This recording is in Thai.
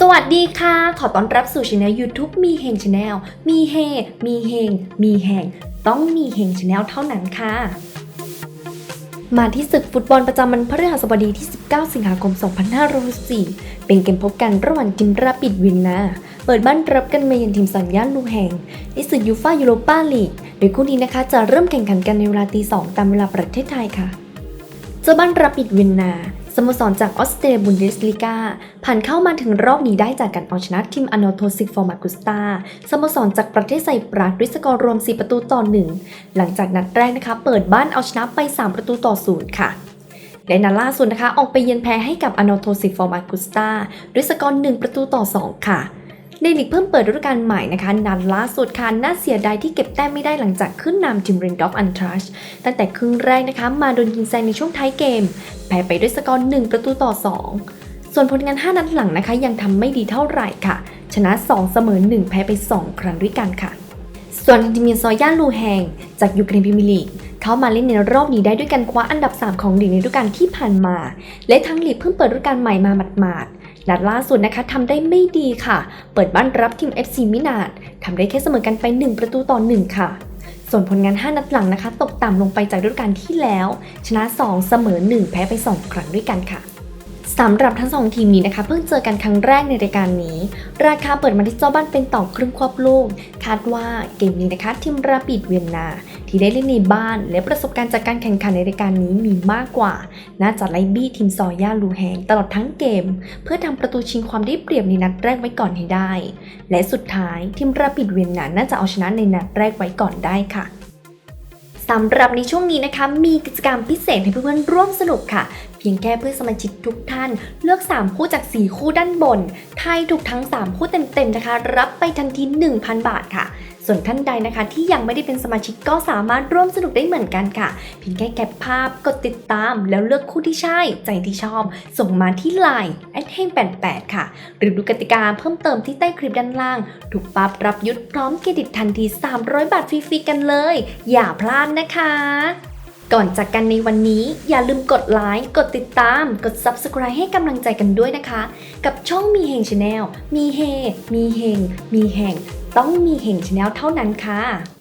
สวัสดีค่ะ ขอต้อนรับสู่ช anel YouTube มีเฮงช anel มีเฮ มีเฮง มีแหงต้องมีเฮงช anel เท่านั้นค่ะ มาที่ศึกฟุตบอลประจำวันพฤหัสบดีที่ 19 สิงหาคม 2564เป็นเกมพบกันระหว่างทีมราปิดวินนาเปิดบ้านรับกันมาเยือนทีมสัญญาณลูแหงในศึกยูฟ่ายูโรปาลีกโดยคู่นี้นะคะจะเริ่มแข่งขันกันในเวลาตีสองตามเวลาประเทศไทยค่ะเจ้าบ้านรับปิดเวียนนา สโมสรจากออสเตรียบุนเดสลีกาผ่านเข้ามาถึงรอบนี้ได้จากการเอาชนะทีมอโนโทซิกฟอร์มากุสตาสโมสรจากประเทศไซปรัสด้วยสกอร์รวม 4 ประตูต่อ 1 หลังจากนัดแรกนะคะ เปิดบ้านเอาชนะไป 3 ประตูต่อ 0 ค่ะและนัดล่าสุดนะคะ ออกไปเยือนแพ้ให้กับอโนโทซิกฟอร์มากุสตาด้วยสกอร์ 1 ประตูต่อ 2 ค่ะ ในลีกเพิ่มเปิดฤดูกาลใหม่นะคะนัดล่าสุดค่ะน่าเสียดายที่เก็บแต้มไม่ได้หลังจากขึ้นนำทีมเรนด็อกอันทรัชตั้งแต่ครึ่งแรกนะคะ มาโดนยิงแซงในช่วงท้ายเกม แพ้ไปด้วยสกอร์1ประตูต่อ 2 ส่วนผลงาน 5 นัดหลังนะคะ ยังทำไม่ดีเท่าไหร่ค่ะ ชนะ 2 เสมอ 1 แพ้ไป 2 ครั้งด้วยกันค่ะ ส่วนทีมเมียนซอย่าลูแฮงจากยูเครนพรีเมียร์ลีกเข้ามาเล่นในรอบนี้ได้ด้วยการคว้าอันดับ 3 ของลีกในฤดูกาลที่ผ่านมา และทั้งลีกเพิ่งเปิดฤดูกาลใหม่มาหมาดๆ นัดล่าสุดนะคะทำได้ไม่ดีค่ะ เปิดบ้านรับทีม FC มินาดทำได้แค่เสมอกันไป 1 ประตูต่อ 1 ค่ะ ส่วนผลงาน 5 นัดหลังนะคะ ตกต่ำลงไปจากฤดูกาลที่แล้ว ชนะ 2 เสมอ 1 แพ้ไป 2 ครั้งด้วยกันค่ะสำหรับทั้งสองทีมนี้นะคะ เพิ่งเจอกันครั้งแรกในรายการนี้ ราคาเปิดมาที่เจ้าบ้านเป็นต่อครึ่งควบลูกคาดว่าเกมนี้นะคะทีมราปิดเวียนนา ที่ได้เล่นในบ้าน และประสบการณ์จากการแข่งขันในรายการนี้มีมากกว่า น่าจะไล่บี้ทีมซอย่าลูแฮงตลอดทั้งเกม เพื่อทำประตูชิงความได้เปรียบในนัดแรกไว้ก่อนให้ได้ และสุดท้ายทีมราปิดเวียนนาน่าจะเอาชนะในนัดแรกไว้ก่อนได้ค่ะสำหรับในช่วงนี้นะคะมีกิจกรรมพิเศษให้เพื่อนๆร่วมสนุกค่ะ พียงแค่เพื่อสมาชิกทุกท่าน เลือก 3 คู่จาก 4 คู่ด้านบนทายถูกทั้ง 3 คู่เต็มๆนะคะ รับไปทันที 1,000 บาทค่ะ ส่วนท่านใดนะคะ ที่ยังไม่ได้เป็นสมาชิกก็สามารถร่วมสนุกได้เหมือนกันค่ะ เพียงแค่แคปภาพกดติดตาม แล้วเลือกคู่ที่ใช่ ใจที่ชอบ ส่งมาที่ Line แอดเฮง88ค่ะ หรือดูกติกาเพิ่มเติมที่ใต้คลิปด้านล่าง ถูกปั๊บรับยุทธพร้อมเครดิตทันที 300 บาทฟรีๆกันเลย อย่าพลาดนะคะ ก่อนจากกันในวันนี้อย่าลืมกดไลค์กดติดตาม กด Subscribe ให้กำลังใจกันด้วยนะคะ กับช่องมีเฮงชาแนลมีเฮ มีเฮง มีแห่ง ต้องมีเฮงชาแนลเท่านั้นค่ะ